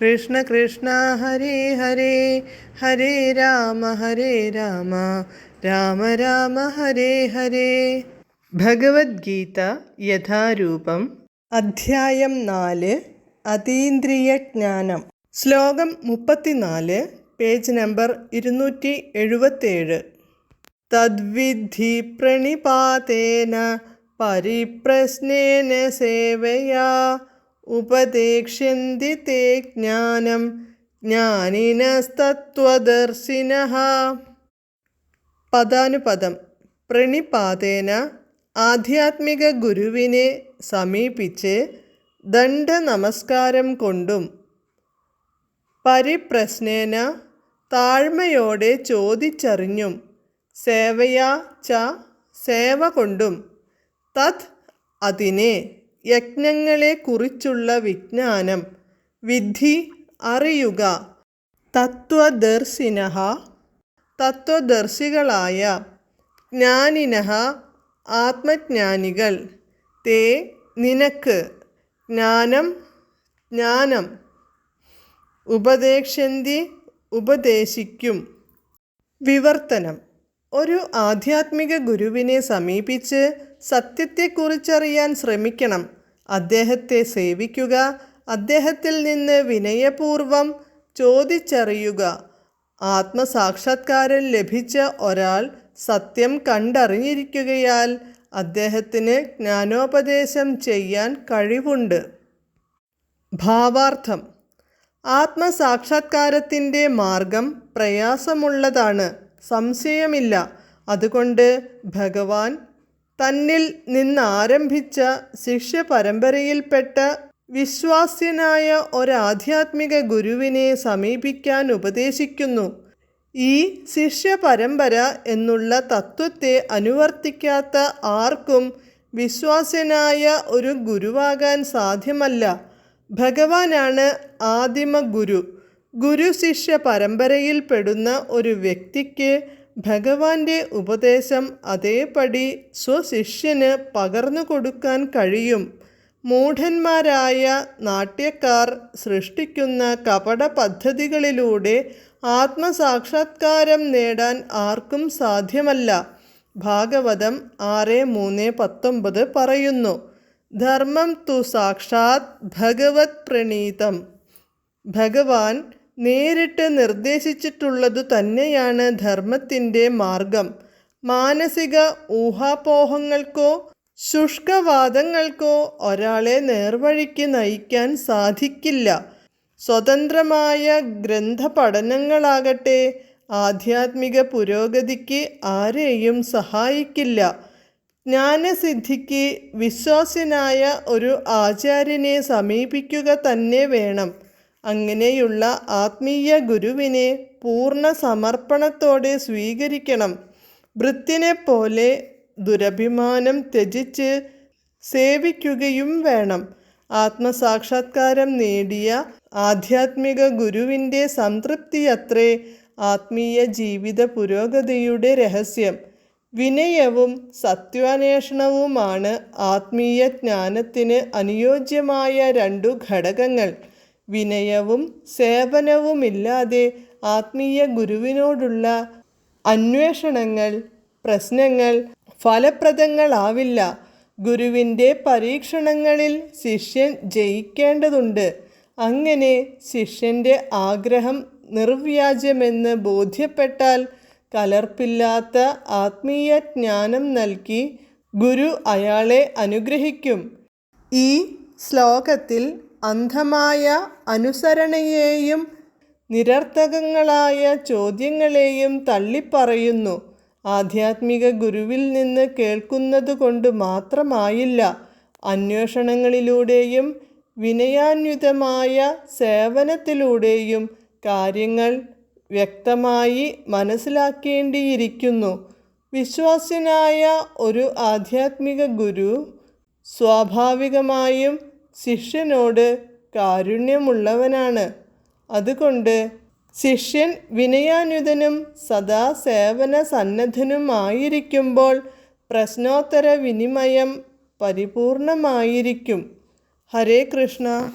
കൃഷ്ണ കൃഷ്ണ ഹരേ ഹരേ ഹരേ രാമ ഹരേ രാമ രാമ രാമ ഹരേ ഹരേ. ഭഗവത്ഗീത യഥാരൂപം അധ്യായം നാല് അതീന്ദ്രിയജ്ഞാനം ശ്ലോകം മുപ്പത്തിനാല് പേജ് നമ്പർ ഇരുന്നൂറ്റി എഴുപത്തേഴ്. തദ്വിധി പ്രണിപാതേന പരിപ്രശ്നേന സേവയാ ഉപദേക്ഷ്യന്തി തേ ജ്ഞാനം ജ്ഞാനിനസ്തത്വദർശിന. പദാനുപദം. പ്രണിപാതേന ആധ്യാത്മിക ഗുരുവിനെ സമീപിച്ച് ദണ്ഡ നമസ്കാരം കൊണ്ടും പരിപ്രശ്നേന താഴ്മയോടെ ചോദിച്ചറിഞ്ഞും സേവയാ ച സേവ കൊണ്ടും തത് അതിനെ യജ്ഞങ്ങളെക്കുറിച്ചുള്ള വിജ്ഞാനം. വിധി അറിയുക. തത്വദർശിന തത്വദർശികളായ ജ്ഞാനിനഃ ആത്മജ്ഞാനികൾ. തേ നിനക്ക് ജ്ഞാനം ജ്ഞാനം ഉപദേശന്തി ഉപദേശിക്കും. വിവർത്തനം. ഒരു ആധ്യാത്മിക ഗുരുവിനെ സമീപിച്ച് സത്യത്തെക്കുറിച്ചറിയാൻ ശ്രമിക്കണം. അദ്ദേഹത്തെ സേവിക്കുക. അദ്ദേഹത്തിൽ നിന്ന് വിനയപൂർവം ചോദിച്ചറിയുക. ആത്മസാക്ഷാത്കാരം ലഭിച്ച ഒരാൾ സത്യം കണ്ടറിഞ്ഞിരിക്കുകയാൽ അദ്ദേഹത്തിന് ജ്ഞാനോപദേശം ചെയ്യാൻ കഴിവുണ്ട്. ഭാവാർത്ഥം. ആത്മസാക്ഷാത്കാരത്തിന്റെ മാർഗം പ്രയാസമുള്ളതാണ്. സംശയമില്ല. അതുകൊണ്ട് ഭഗവാൻ തന്നിൽ നിന്നാരംഭിച്ച ശിഷ്യ പരമ്പരയിൽപ്പെട്ട വിശ്വാസ്യനായ ഒരാധ്യാത്മിക ഗുരുവിനെ സമീപിക്കാൻ ഉപദേശിക്കുന്നു. ഈ ശിഷ്യ പരമ്പര എന്നുള്ള തത്വത്തെ അനുവർത്തിക്കാത്ത ആർക്കും വിശ്വാസ്യനായ ഒരു ഗുരുവാകാൻ സാധ്യമല്ല. ഭഗവാനാണ് ആദിമ ഗുരു. ഗുരു ശിഷ്യ പരമ്പരയിൽപ്പെടുന്ന ഒരു വ്യക്തിക്ക് ഭഗവാന്റെ ഉപദേശം അതേപടി സ്വശിഷ്യന് പകർന്നു കൊടുക്കാൻ കഴിയും. മൂഢന്മാരായ നാട്യക്കാർ സൃഷ്ടിക്കുന്ന കപട പദ്ധതികളിലൂടെ ആത്മസാക്ഷാത്കാരം നേടാൻ ആർക്കും സാധ്യമല്ല. ഭാഗവതം ആറ് മൂന്ന് പത്തൊമ്പത് പറയുന്നു ധർമ്മം തു സാക്ഷാത് ഭഗവത് പ്രണീതം. ഭഗവാൻ നേരിട്ട് നിർദ്ദേശിച്ചിട്ടുള്ളതു തന്നെയാണ് ധർമ്മത്തിന്റെ മാർഗം. മാനസിക ഊഹാപോഹങ്ങൾക്കോ ശുഷ്കവാദങ്ങൾക്കോ ഒരാളെ നേർവഴിക്ക് നയിക്കാൻ സാധിക്കില്ല. സ്വതന്ത്രമായ ഗ്രന്ഥപഠനങ്ങളാകട്ടെ ആധ്യാത്മിക പുരോഗതിക്ക് ആരെയും സഹായിക്കില്ല. ജ്ഞാനസിദ്ധിക്ക് വിശ്വാസ്യനായ ഒരു ആചാര്യനെ സമീപിക്കുക തന്നെ വേണം. അങ്ങനെയുള്ള ആത്മീയ ഗുരുവിനെ പൂർണ സമർപ്പണത്തോടെ സ്വീകരിക്കണം. ഭൃത്യനെ പോലെ ദുരഭിമാനം ത്യജിച്ച് സേവിക്കുകയും വേണം. ആത്മസാക്ഷാത്കാരം നേടിയ ആധ്യാത്മിക ഗുരുവിന്റെ സംതൃപ്തിയത്രേ ആത്മീയ ജീവിത പുരോഗതിയുടെ രഹസ്യം. വിനയവും സത്യാന്വേഷണവുമാണ് ആത്മീയ ജ്ഞാനത്തിന് അനുയോജ്യമായ രണ്ടു ഘടകങ്ങൾ. വിനയവും സേവനവുമില്ലാതെ ആത്മീയ ഗുരുവിനോടുള്ള അന്വേഷണങ്ങൾ പ്രശ്നങ്ങൾ ഫലപ്രദങ്ങളാവില്ല. ഗുരുവിന്റെ പരീക്ഷണങ്ങളിൽ ശിഷ്യൻ ജയിക്കേണ്ടതുണ്ട്. അങ്ങനെ ശിഷ്യന്റെ ആഗ്രഹം നിർവ്യാജമെന്ന് ബോധ്യപ്പെട്ടാൽ കലർപ്പില്ലാത്ത ആത്മീയ ജ്ഞാനം നൽകി ഗുരു അയാളെ അനുഗ്രഹിക്കും. ഈ ശ്ലോകത്തിൽ അന്ധമായ അനുസരണയെയും നിരർത്ഥകങ്ങളായ ചോദ്യങ്ങളെയും തള്ളിപ്പറയുന്നു. ആധ്യാത്മിക ഗുരുവിൽ നിന്ന് കേൾക്കുന്നത് കൊണ്ട് മാത്രമായില്ല അന്വേഷണങ്ങളിലൂടെയും വിനയാന്വിതമായ സേവനത്തിലൂടെയും കാര്യങ്ങൾ വ്യക്തമായി മനസ്സിലാക്കേണ്ടിയിരിക്കുന്നു. വിശ്വാസ്യനായ ഒരു ആധ്യാത്മിക ഗുരു സ്വാഭാവികമായും ശിഷ്യനോട് കാരുണ്യമുള്ളവനാണ്. അതുകൊണ്ട് ശിഷ്യൻ വിനയാനുതനും സദാ സേവന സന്നദ്ധനുമായിരിക്കുമ്പോൾ പ്രശ്നോത്തര വിനിമയം പരിപൂർണമായിരിക്കും. ഹരേ കൃഷ്ണ.